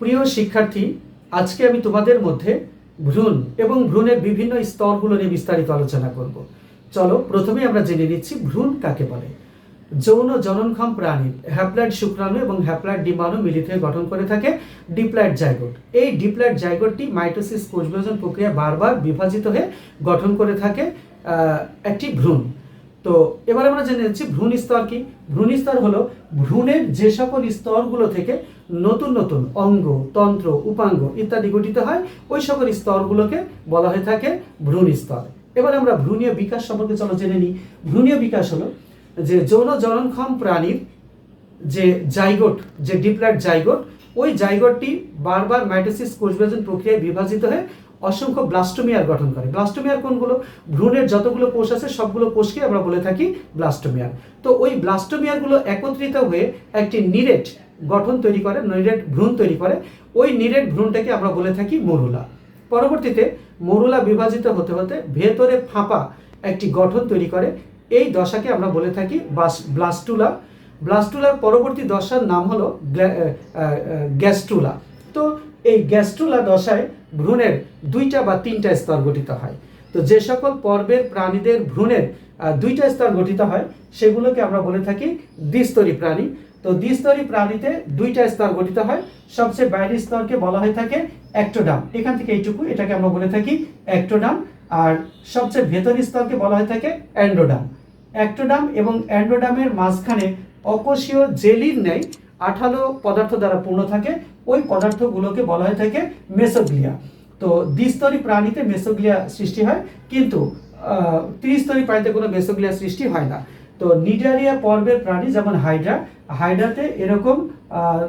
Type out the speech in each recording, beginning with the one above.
প্রিয় শিক্ষার্থী, আজকে আমি তোমাদের মধ্যে ভ্রূণ এবং ভ্রূণের বিভিন্ন স্তরগুলো নিয়ে বিস্তারিত আলোচনা করব। চলো প্রথমে আমরা জেনে নিচ্ছি ভ্রূণ কাকে বলে। যৌন জননক্ষম প্রাণীর হ্যাপ্লয়েড শুক্রাণু এবং হ্যাপ্লয়েড ডিম্বাণু মিলিত হয়ে গঠন করে থাকে ডিপ্লয়েড জাইগোট। এই ডিপ্লয়েড জাইগোটটি মাইটোসিস কোষ বিভাজন প্রক্রিয়া বারবার বিভাজিত হয়ে গঠন করে থাকে একটি ভ্রূণ। তো, এবার আমরা জেনে নিচ্ছি ভ্রূণ স্তর কি? ভ্রূণ স্তর হলো ভ্রূণের যে সকল স্তরগুলো থেকে নতুন নতুন অঙ্গ, তন্ত্র, উপাঙ্গ ইত্যাদি গঠিত হয়, ওই সকল স্তরগুলোকে বলা হয়ে থাকে ভ্রূণ স্তর। এবার আমরা ভ্রূণীয় বিকাশ সম্পর্কে চলো জেনে নিই। ভ্রূণীয় বিকাশ হলো যে যৌন জননক্ষম প্রাণীর যে জাইগোট, যে ডিপ্লয়েড জাইগোট, ওই জাইগোটটি বারবার মাইটোসিস কোষবিভাজন প্রক্রিয়ায় বিভাজিত হয়ে অসংখ্য ব্লাস্টোমিয়ার গঠন করে। ব্লাস্টোমিয়ার কোনগুলো? ভ্রূণের যতগুলো কোষ আছে, সবগুলো কোষকে আমরা বলে থাকি ব্লাস্টোমিয়ার। তো ওই ব্লাস্টোমিয়ারগুলো একত্রিত হয়ে একটি নিরেট গঠন তৈরি করে, নিরেট ভ্রূণ তৈরি করে, ওই নিরেট ভ্রূণটাকে আমরা বলে থাকি মরুলা। পরবর্তীতে মরুলা বিভাজিত হতে হতে ভেতরে ফাঁপা একটি গঠন তৈরি করে, এই দশাকে আমরা বলে থাকি বাস- ব্লাস্টুলা। ব্লাস্টুলার পরবর্তী দশার নাম হলো গ্যাস্ট্রুলা তো এই গ্যাস্ট্রুলা দশায় ভ্রূণের দুইটা বা তিনটা স্তর গঠিত হয়। তো যে সকল পর্বের প্রাণীদের ভ্রূণের দুইটা স্তর গঠিত হয়, সেগুলোকে আমরা বলে থাকি দ্বিস্তরী প্রাণী। তো দ্বিস্তরী প্রাণীতে দুইটা স্তর গঠিত হয়। সবচেয়ে বাইরের স্তরকে বলা হয়ে থাকে অ্যাক্টোডাম এখান থেকে এইটুকু, এটাকে আমরা বলে থাকি অ্যাক্টোডাম আর সবচেয়ে ভেতরের স্তরকে বলা হয়ে থাকে অ্যান্ডোডাম অ্যাক্টোডাম এবং অ্যান্ডোডামের মাঝখানে অকোষীয় জেলির ন্যায় আঠালো পদার্থ দ্বারা পূর্ণ থাকে। ওই পদার্থগুলোকে বলা হয়ে থাকে মেসোগ্লিয়া তো দ্বিস্তরী প্রাণীতে মেসোগ্লিয়া সৃষ্টি হয়, কিন্তু ত্রিস্তরী প্রাণীতে কোনো মেসোগ্লিয়া সৃষ্টি হয় না। তো নিডারিয়া পর্বের প্রাণী যেমন হাইড্রা হাইড্রাতে এরকম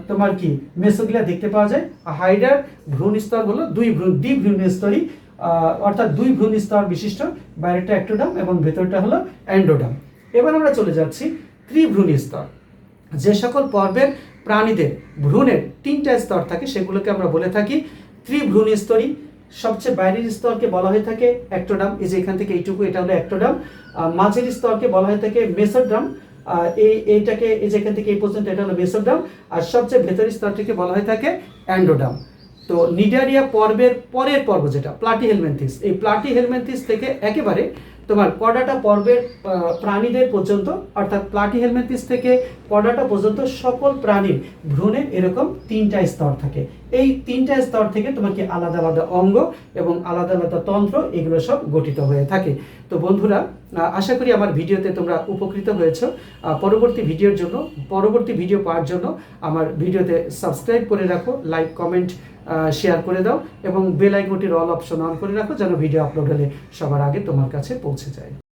তোমার কি মেসোগ্লিয়া দেখতে পাওয়া যায়। হাইড্রার ভ্রূণ হলো দুই ভ্রূণ দ্বিভ্রূণ স্তরী আহ, অর্থাৎ দুই ভ্রূণ স্তর বিশিষ্ট বাইরেটা অ্যাক্টোডাম এবং ভেতরটা হলো অ্যান্ডোডাম। এবার আমরা চলে যাচ্ছি ত্রিভ্রূণ স্তর। যে সকল পর্বের প্রাণীদের ভ্রূণের তিনটা স্তর থাকে সেগুলোকে আমরা বলে থাকি ত্রিভ্রূণ স্তরী সবচেয়ে বাইরের স্তরকে বলা হয়ে থাকে অ্যাক্টোডাম এই যে এখান থেকে এইটুকু, এটা হলো অ্যাক্টোডাম মাঝের স্তরকে বলা হয়ে থাকে মেসোড্রাম এই, এইটাকে, এই যে এখান থেকে এই পর্যন্ত এটা হলো মেসোড্রাম আর সবচেয়ে ভেতরের স্তরটিকে বলা হয়ে থাকে অ্যান্ডোডাম তো নিডারিয়া পর্বের পরের পর্ব যেটা প্লাটি হেলমেন্থিস এই প্লাটি হেলমেন্থিস থেকে একেবারে তোমার পডাটা পর্বের প্রাণীদের পর্যন্ত, অর্থাৎ প্লাটি হেলমেন্থিস থেকে পডাটা পর্যন্ত সকল প্রাণীর ভ্রূণের এরকম তিনটা স্তর থাকে। এই তিনটা স্তর থেকে তোমাকে আলাদা আলাদা অঙ্গ এবং আলাদা আলাদা তন্ত্র, এগুলো সব গঠিত হয়ে থাকে। তো বন্ধুরা আশা করি আমার ভিডিওতে তোমরা উপকৃত হয়েছো। পরবর্তী ভিডিওর জন্য, পরবর্তী ভিডিও পাওয়ার জন্য আমার ভিডিওতে সাবস্ক্রাইব করে রাখো, লাইক, কমেন্ট শেয়ার করে দাও এবং বেল আইকনটির অল অপশন অন করে রাখো যেন ভিডিও আপলোড হলে সবার আগে তোমার কাছে পৌঁছে যায়।